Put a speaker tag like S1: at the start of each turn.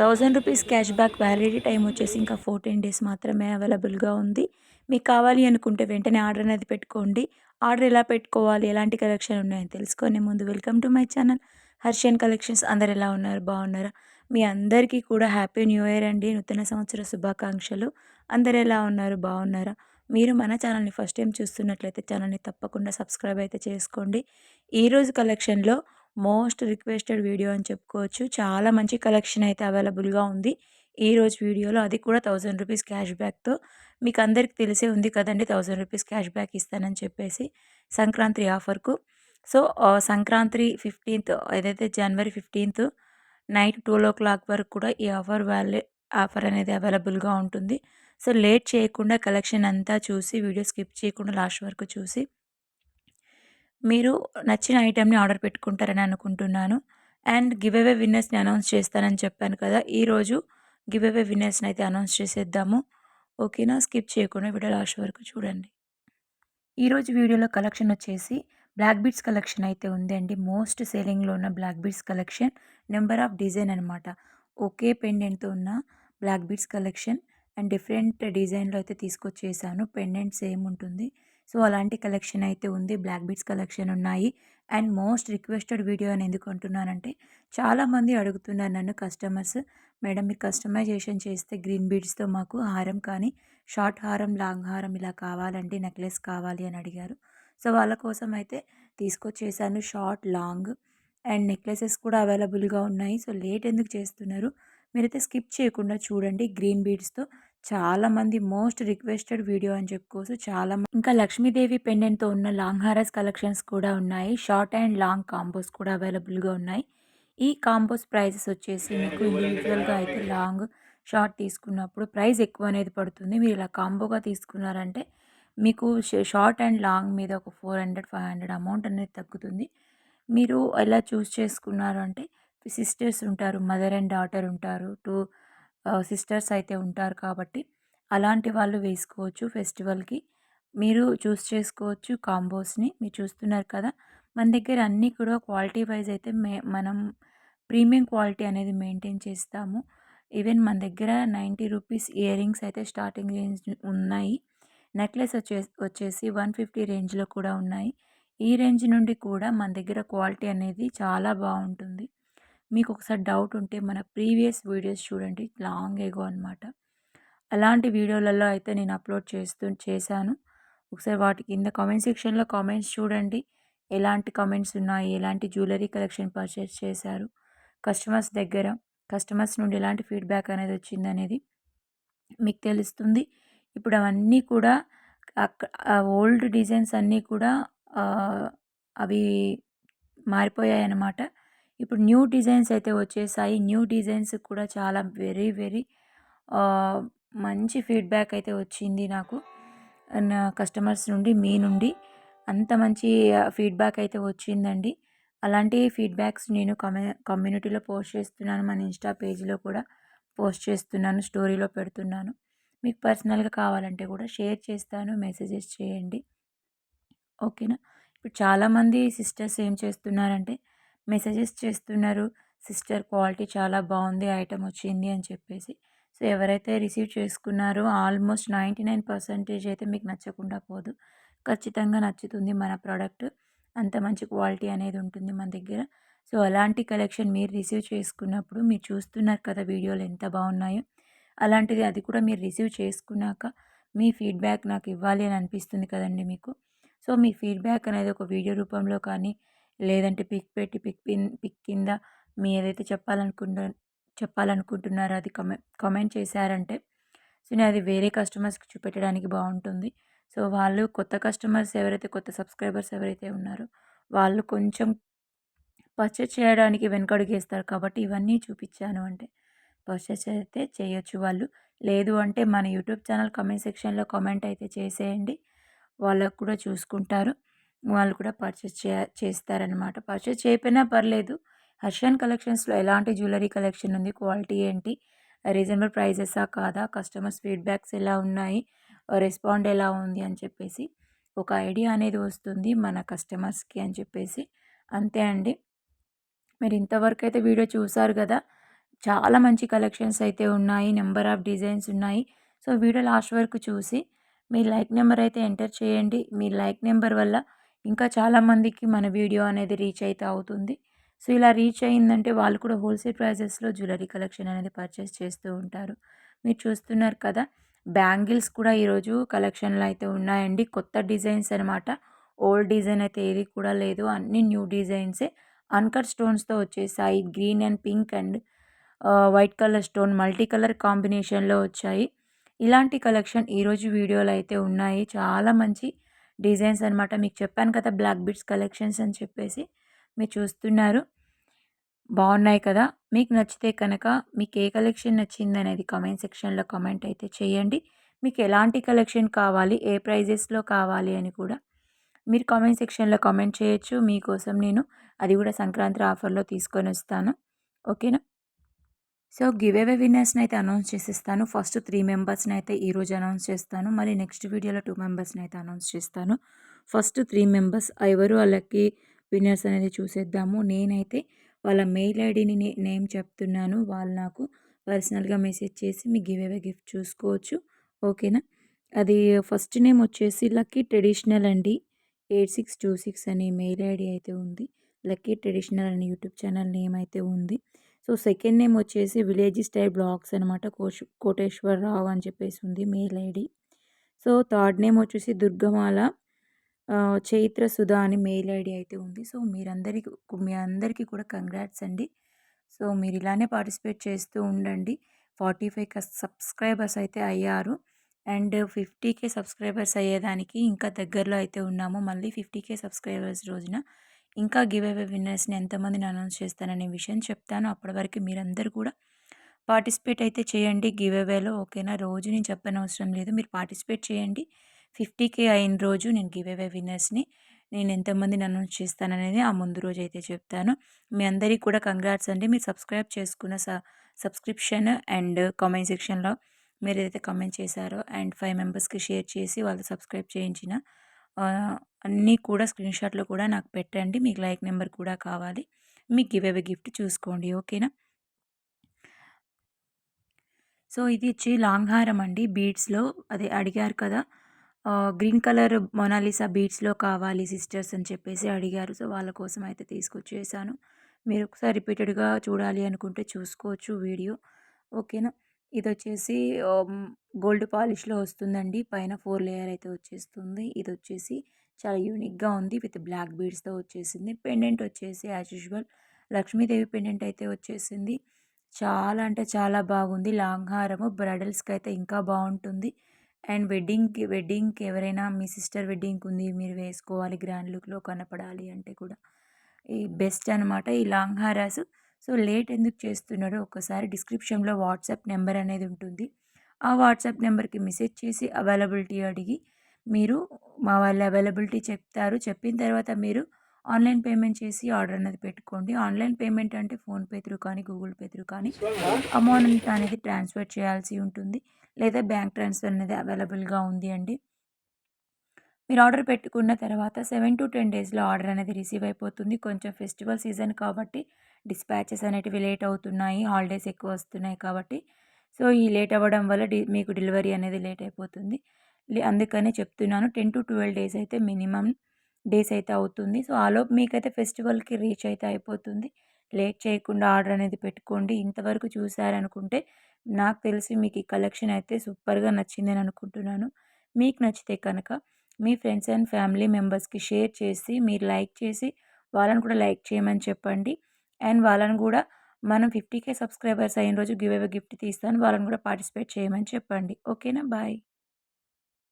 S1: Thousand rupees cash back validity time వచ్చేసి ఇంకా fourteen days మాత్రమే అవైలబుల్గా ఉంది. మీకు కావాలి అనుకుంటే వెంటనే ఆర్డర్ అనేది పెట్టుకోండి. ఆర్డర్ ఎలా పెట్టుకోవాలి? ఎలాంటి కలెక్షన్ ఉన్నాయని తెలుసుకునే ముందు welcome to my channel. Harshian collections. అందరు ఎలా ఉన్నారు? బాగున్నారా? మీ అందరికీ కూడా హ్యాపీ న్యూ ఇయర్ అండి. నూతన సంవత్సర శుభాకాంక్షలు. అందరు ఎలా ఉన్నారు? బాగున్నారా? మీరు మన ఛానల్ని ఫస్ట్ టైం చూస్తున్నట్లయితే ఛానల్ని తప్పకుండా సబ్స్క్రైబ్ అయితే చేసుకోండి. ఈరోజు కలెక్షన్లో మోస్ట్ రిక్వెస్టెడ్ వీడియో అని చెప్పుకోవచ్చు. చాలా మంచి కలెక్షన్ అయితే అవైలబుల్గా ఉంది. ఈ రోజు వీడియోలో అది కూడా థౌజండ్ రూపీస్ క్యాష్ బ్యాక్తో. మీకు అందరికి తెలిసే ఉంది కదండి థౌజండ్ రూపీస్ క్యాష్ బ్యాక్ ఇస్తానని చెప్పేసి సంక్రాంతి ఆఫర్కు. సో సంక్రాంతి ఫిఫ్టీన్త్ ఏదైతే జనవరి fifteenth night two o'clock వరకు కూడా ఈ ఆఫర్ వ్యాలే ఆఫర్ అనేది అవైలబుల్గా ఉంటుంది. సో లేట్ చేయకుండా కలెక్షన్ అంతా చూసి వీడియో స్కిప్ చేయకుండా లాస్ట్ వరకు చూసి మీరు నచ్చిన ఐటెంని ఆర్డర్ పెట్టుకుంటారని అనుకుంటున్నాను. అండ్ గివ్ అవే విన్నర్స్ని అనౌన్స్ చేస్తానని చెప్పాను కదా ఈరోజు గివ్ అవే విన్నర్స్ని అయితే అనౌన్స్ చేసేద్దాము. ఓకేనా? స్కిప్ చేయకుండా వీడియో లాస్ట్ వరకు చూడండి. ఈరోజు వీడియోలో కలెక్షన్ వచ్చేసి బ్లాక్ బీడ్స్ కలెక్షన్ అయితే ఉంది అండి. మోస్ట్ సేలింగ్లో ఉన్న black beads collection number of design అనమాట ఒకే పెండెంట్తో ఉన్న black beads collection and different డిజైన్లో అయితే తీసుకొచ్చేసాను. పెండెంట్ సేమ్ ఉంటుంది. సో అలాంటి కలెక్షన్ అయితే ఉంది. బ్లాక్ బీడ్స్ కలెక్షన్ ఉన్నాయి. అండ్ మోస్ట్ రిక్వెస్టెడ్ వీడియో అని ఎందుకు అంటున్నానంటే చాలామంది అడుగుతున్నారు నన్ను కస్టమర్స్. మేడం మీరు కస్టమైజేషన్ చేస్తే గ్రీన్ బీడ్స్తో మాకు హారం కానీ షార్ట్ హారం లాంగ్ హారం ఇలా కావాలంటే నెక్లెస్ కావాలి అని అడిగారు. సో వాళ్ళ కోసం అయితే తీసుకొచ్చేసాను షార్ట్ లాంగ్ అండ్ నెక్లెసెస్ కూడా అవైలబుల్గా ఉన్నాయి. సో లేట్ ఎందుకు చేస్తున్నారు? మీరైతే స్కిప్ చేయకుండా చూడండి గ్రీన్ బీడ్స్తో. చాలామంది మోస్ట్ రిక్వెస్టెడ్ వీడియో అని చెప్పుకోవచ్చు. చాలా ఇంకా లక్ష్మీదేవి పెండెంట్తో ఉన్న లాంగ్ హారస్ కలెక్షన్స్ కూడా ఉన్నాయి. షార్ట్ అండ్ లాంగ్ కాంబోస్ కూడా అవైలబుల్గా ఉన్నాయి. ఈ కాంబోస్ ప్రైజెస్ వచ్చేసి మీకు ఇండివిజువల్గా అయితే లాంగ్ షార్ట్ తీసుకున్నప్పుడు ప్రైస్ ఎక్కువ అనేది పడుతుంది. మీరు ఇలా కాంబోగా తీసుకున్నారంటే మీకు షార్ట్ అండ్ లాంగ్ మీద ఒక four hundred five hundred amount అనేది తగ్గుతుంది. మీరు ఎలా చూస్ చేసుకున్నారు అంటే సిస్టర్స్ ఉంటారు మదర్ అండ్ డాటర్ ఉంటారు టూ సిస్టర్స్ అయితే ఉంటారు కాబట్టి అలాంటి వాళ్ళు వేసుకోవచ్చు ఫెస్టివల్కి. మీరు చూస్ చేసుకోవచ్చు కాంబోస్ని మీరు చూస్తున్నారు కదా. మన దగ్గర అన్నీ కూడా క్వాలిటీ వైజ్ అయితే మే మనం ప్రీమియం క్వాలిటీ అనేది మెయింటైన్ చేస్తాము. ఈవెన్ మన దగ్గర నైంటీ రూపీస్ ఇయర్ రింగ్స్ అయితే స్టార్టింగ్ రేంజ్ ఉన్నాయి. నెక్లెస్ వచ్చే వచ్చేసి వన్ ఫిఫ్టీ రేంజ్లో కూడా ఉన్నాయి. ఈ రేంజ్ నుండి కూడా మన దగ్గర క్వాలిటీ అనేది చాలా బాగుంటుంది. మీకు ఒకసారి డౌట్ ఉంటే మన ప్రీవియస్ వీడియోస్ చూడండి. లాంగ్ ఎగో అనమాట అలాంటి వీడియోలలో అయితే నేను అప్లోడ్ చేస్తూ చేశాను. ఒకసారి వాటి కింద కామెంట్ సెక్షన్లో కామెంట్స్ చూడండి. ఎలాంటి కామెంట్స్ ఉన్నాయి? ఎలాంటి జ్యువెలరీ కలెక్షన్ పర్చేస్ చేశారు? కస్టమర్స్ దగ్గర కస్టమర్స్ నుండి ఎలాంటి ఫీడ్బ్యాక్ అనేది వచ్చింది అనేది మీకు తెలుస్తుంది. ఇప్పుడు అవన్నీ కూడా ఓల్డ్ డిజైన్స్ అన్నీ కూడా అవి మారిపోయాయి అన్నమాట ఇప్పుడు న్యూ డిజైన్స్ అయితే వచ్చేసాయి. న్యూ డిజైన్స్ కూడా చాలా వెరీ వెరీ మంచి ఫీడ్బ్యాక్ అయితే వచ్చింది నాకు. నా కస్టమర్స్ నుండి మీ నుండి అంత మంచి ఫీడ్బ్యాక్ అయితే వచ్చిందండి. అలాంటి ఫీడ్బ్యాక్స్ నేను కమ్యూ కమ్యూనిటీలో పోస్ట్ చేస్తున్నాను. మన ఇన్స్టా పేజీలో కూడా పోస్ట్ చేస్తున్నాను. స్టోరీలో పెడుతున్నాను. మీకు పర్సనల్గా కావాలంటే కూడా షేర్ చేస్తాను. మెసేజెస్ చేయండి. ఓకేనా? ఇప్పుడు చాలామంది సిస్టర్స్ ఏం చేస్తున్నారంటే మెసేజెస్ చేస్తున్నారు. సిస్టర్ క్వాలిటీ చాలా బాగుంది ఐటమ్ వచ్చింది అని చెప్పేసి. సో ఎవరైతే రిసీవ్ చేసుకున్నారో ఆల్మోస్ట్ నైంటీ నైన్ పర్సెంటేజ్ అయితే మీకు నచ్చకుండా పోదు. ఖచ్చితంగా నచ్చుతుంది మన ప్రోడక్ట్. అంత మంచి క్వాలిటీ అనేది ఉంటుంది మన దగ్గర. సో అలాంటి కలెక్షన్ మీరు రిసీవ్ చేసుకున్నప్పుడు మీరు చూస్తున్నారు కదా వీడియోలు ఎంత బాగున్నాయో అలాంటిది అది కూడా మీరు రిసీవ్ చేసుకున్నాక మీ ఫీడ్బ్యాక్ నాకు ఇవ్వాలి అని అనిపిస్తుంది కదండి మీకు. సో మీ ఫీడ్బ్యాక్ అనేది ఒక వీడియో రూపంలో కానీ లేదంటే పిక్ పెట్టి పిక్ పిన్ పిక్ కింద మీ ఏదైతే చెప్పాలనుకుంటు చెప్పాలనుకుంటున్నారో అది కమెంట్ కామెంట్ చేశారంటే సో నేను అది వేరే కస్టమర్స్కి చూపెట్టడానికి బాగుంటుంది. సో వాళ్ళు కొత్త కస్టమర్స్ ఎవరైతే కొత్త సబ్స్క్రైబర్స్ ఎవరైతే ఉన్నారో వాళ్ళు కొంచెం పర్చేస్ చేయడానికి వెనకడుగేస్తారు కాబట్టి ఇవన్నీ చూపించాను అంటే పర్చేస్ అయితే చేయొచ్చు వాళ్ళు. లేదు అంటే మన యూట్యూబ్ ఛానల్ కమెంట్ సెక్షన్లో కామెంట్ అయితే చేసేయండి. వాళ్ళకు కూడా చూసుకుంటారు. వాళ్ళు కూడా పర్చేస్ చే చేస్తారనమాట పర్చేస్ చేయకపోయినా పర్లేదు. హర్షన్ కలెక్షన్స్లో ఎలాంటి జ్యువెలరీ కలెక్షన్ ఉంది? క్వాలిటీ ఏంటి? రీజనబుల్ ప్రైజెసా కాదా? కస్టమర్స్ ఫీడ్బ్యాక్స్ ఎలా ఉన్నాయి? రెస్పాండ్ ఎలా ఉంది? అని చెప్పేసి ఒక ఐడియా అనేది వస్తుంది మన కస్టమర్స్కి అని చెప్పేసి. అంతే అండి. మీరు ఇంతవరకు అయితే వీడియో చూసారు కదా? చాలా మంచి కలెక్షన్స్ అయితే ఉన్నాయి. నెంబర్ ఆఫ్ డిజైన్స్ ఉన్నాయి. సో వీడియో లాస్ట్ వరకు చూసి మీ లైక్ నెంబర్ అయితే ఎంటర్ చేయండి. మీ లైక్ నెంబర్ వల్ల ఇంకా చాలామందికి మన వీడియో అనేది రీచ్ అయితే అవుతుంది. సో ఇలా రీచ్ అయిందంటే వాళ్ళు కూడా హోల్సేల్ ప్రైజెస్లో జ్యువెలరీ కలెక్షన్ అనేది పర్చేస్ చేస్తూ ఉంటారు. మీరు చూస్తున్నారు కదా బ్యాంగిల్స్ కూడా ఈరోజు కలెక్షన్లో అయితే ఉన్నాయండి. కొత్త డిజైన్స్ అనమాట ఓల్డ్ డిజైన్ అయితే ఏది కూడా లేదు. అన్ని న్యూ డిజైన్సే. అన్కట్ స్టోన్స్తో వచ్చేసాయి. Green and pink and white colour stone multi colour కాంబినేషన్లో వచ్చాయి. ఇలాంటి కలెక్షన్ ఈరోజు వీడియోలు అయితే ఉన్నాయి. చాలా మంచి డిజైన్స్ అనమాట మీకు చెప్పాను కదా బ్లాక్ బిట్స్ కలెక్షన్స్ అని చెప్పేసి మీరు చూస్తున్నారు. బాగున్నాయి కదా. మీకు నచ్చితే కనుక మీకు ఏ కలెక్షన్ నచ్చింది అనేది కామెంట్ సెక్షన్లో కామెంట్ అయితే చేయండి. మీకు ఎలాంటి కలెక్షన్ కావాలి ఏ ప్రైజెస్లో కావాలి అని కూడా మీరు కామెంట్ సెక్షన్లో కామెంట్ చేయొచ్చు. మీకోసం నేను అది కూడా సంక్రాంతి ఆఫర్లో తీసుకొని వస్తాను. ఓకేనా? సో గివ్ అవే విన్నర్స్ని అయితే అనౌన్స్ చేసేస్తాను. ఫస్ట్ త్రీ మెంబర్స్ని అయితే ఈరోజు అనౌన్స్ చేస్తాను. మళ్ళీ నెక్స్ట్ వీడియోలో టూ మెంబర్స్ని అయితే అనౌన్స్ చేస్తాను. ఫస్ట్ త్రీ మెంబర్స్ ఎవరు వాళ్ళకి విన్నర్స్ అనేది చూసేద్దాము. నేనైతే వాళ్ళ మెయిల్ ఐడిని నేమ్ చెప్తున్నాను. వాళ్ళు నాకు పర్సనల్గా మెసేజ్ చేసి మీ గివ్ అవే గిఫ్ట్ చూసుకోవచ్చు. ఓకేనా? అది ఫస్ట్ నేమ్ వచ్చేసి లక్కీ ట్రెడిషనల్ అండి ఎయిట్ సిక్స్ టూ సిక్స్ అనే మెయిల్ ఐడి అయితే ఉంది. లక్కీ ట్రెడిషనల్ అనే యూట్యూబ్ ఛానల్ నేమ్ అయితే ఉంది. సో సెకండ్ నేమ్ వచ్చేసి విలేజ్ స్టైల్ బ్లాగ్స్ అనమాట కోష్ కోటేశ్వరరావు అని చెప్పేసి ఉంది mail ID so third name వచ్చేసి దుర్గమాల చైత్ర సుధా అని మెయిల్ ఐడి అయితే ఉంది. సో మీరందరికీ మీ అందరికీ కూడా కంగ్రాట్స్ అండి. సో మీరు ఇలానే పార్టిసిపేట్ చేస్తూ ఉండండి. ఫార్టీ ఫైవ్ సబ్స్క్రైబర్స్ అయితే అయ్యారు. అండ్ ఫిఫ్టీకే సబ్స్క్రైబర్స్ అయ్యేదానికి ఇంకా దగ్గరలో అయితే ఉన్నాము. మళ్ళీ ఫిఫ్టీకే సబ్స్క్రైబర్స్ రోజున. ఇంకా గివ్ అవే విన్నర్స్ని ఎంతమందిని అనౌన్స్ చేస్తాననే విషయం చెప్తాను. అప్పటి వరకు మీరందరూ కూడా పార్టిసిపేట్ అయితే చేయండి గివ్ అవేలో ఓకేనా? రోజు నేను చెప్పనవసరం లేదు. మీరు పార్టిసిపేట్ చేయండి. ఫిఫ్టీకే అయిన రోజు నేను గివ్ అవే విన్నర్స్ని నేను ఎంతమందిని అనౌన్స్ చేస్తాననేది ఆ ముందు రోజు అయితే చెప్తాను. మీ అందరికీ కూడా కంగ్రాట్స్ అండి. మీరు సబ్స్క్రైబ్ చేసుకున్న సబ్స్క్రిప్షన్ అండ్ కామెంట్ సెక్షన్లో మీరు ఏదైతే కామెంట్ చేశారో అండ్ ఫైవ్ మెంబర్స్కి షేర్ చేసి వాళ్ళు సబ్స్క్రైబ్ చేయించిన అన్నీ కూడా స్క్రీన్షాట్లు కూడా నాకు పెట్టండి. మీకు లైక్ నెంబర్ కూడా కావాలి. మీకు గివ్ అవే గిఫ్ట్ చూసుకోండి. ఓకేనా? సో ఇది వచ్చి లాంగ్ హారం అండి. బీడ్స్లో అదే అడిగారు కదా. గ్రీన్ కలర్ మొనాలిసా బీడ్స్లో కావాలి సిస్టర్స్ అని చెప్పేసి అడిగారు. సో వాళ్ళ కోసం అయితే తీసుకొచ్చేసాను. మీరు ఒకసారి రిపీటెడ్గా చూడాలి అనుకుంటే చూసుకోవచ్చు వీడియో. ఓకేనా? ఇది వచ్చేసి గోల్డ్ పాలిష్లో వస్తుందండి. పైన ఫోర్ లేయర్ అయితే వచ్చేస్తుంది. ఇది వచ్చేసి చాలా యూనిక్గా ఉంది. విత్ బ్లాక్ బీడ్స్తో వచ్చేసింది. పెండెంట్ వచ్చేసి యాజ్ యూజువల్ లక్ష్మీదేవి పెండెంట్ అయితే వచ్చేసింది. చాలా అంటే చాలా బాగుంది. లాంగ్ హారము బ్రైడల్స్కి అయితే ఇంకా బాగుంటుంది. అండ్ వెడ్డింగ్కి వెడ్డింగ్కి ఎవరైనా మీ సిస్టర్ వెడ్డింగ్కి ఉంది మీరు వేసుకోవాలి గ్రాండ్ లుక్లో కనపడాలి అంటే కూడా ఈ బెస్ట్ అనమాట ఈ లాంగ్ హారాస్ సో లేట్ ఎందుకు చేస్తున్నాడో ఒకసారి డిస్క్రిప్షన్లో వాట్సాప్ నెంబర్ అనేది ఉంటుంది. ఆ వాట్సాప్ నెంబర్కి మెసేజ్ చేసి అవైలబిలిటీ అడిగి మీరు మా వాళ్ళ అవైలబిలిటీ చెప్తారు. చెప్పిన తర్వాత మీరు ఆన్లైన్ పేమెంట్ చేసి ఆర్డర్ అనేది పెట్టుకోండి. ఆన్లైన్ పేమెంట్ అంటే ఫోన్పే త్రూ కానీ గూగుల్ పే త్రూ కానీ అమౌంట్ అనేది ట్రాన్స్ఫర్ చేయాల్సి ఉంటుంది. లేదా బ్యాంక్ ట్రాన్స్ఫర్ అనేది అవైలబుల్గా ఉంది అండి. మీరు ఆర్డర్ పెట్టుకున్న తర్వాత సెవెన్ టు టెన్ డేస్లో ఆర్డర్ అనేది రిసీవ్ అయిపోతుంది. కొంచెం ఫెస్టివల్ సీజన్ కాబట్టి డిస్పాచెస్ అనేటివి లేట్ అవుతున్నాయి. హాలిడేస్ ఎక్కువ వస్తున్నాయి కాబట్టి. సో ఈ లేట్ అవ్వడం వల్ల మీకు డెలివరీ అనేది లేట్ అయిపోతుంది. అందుకనే చెప్తున్నాను. టెన్ టు ట్వెల్వ్ డేస్ అయితే మినిమం డేస్ అయితే అవుతుంది. సో ఆలోపు మీకైతే ఫెస్టివల్కి రీచ్ అయితే అయిపోతుంది. లేట్ చేయకుండా ఆర్డర్ అనేది పెట్టుకోండి. ఇంతవరకు చూసారనుకుంటే నాకు తెలిసి మీకు ఈ కలెక్షన్ అయితే సూపర్గా నచ్చిందని అనుకుంటున్నాను. మీకు నచ్చితే కనుక మీ ఫ్రెండ్స్ అండ్ ఫ్యామిలీ మెంబర్స్కి షేర్ చేసి మీరు లైక్ చేసి వాళ్ళని కూడా లైక్ చేయమని చెప్పండి. అండ్ వాళ్ళని కూడా మనం ఫిఫ్టీ కే సబ్స్క్రైబర్స్ అయిన రోజు గివ్ అవే గిఫ్ట్ తీస్తాను. వాళ్ళని కూడా పార్టిసిపేట్ చేయమని చెప్పండి. ఓకేనా? బాయ్.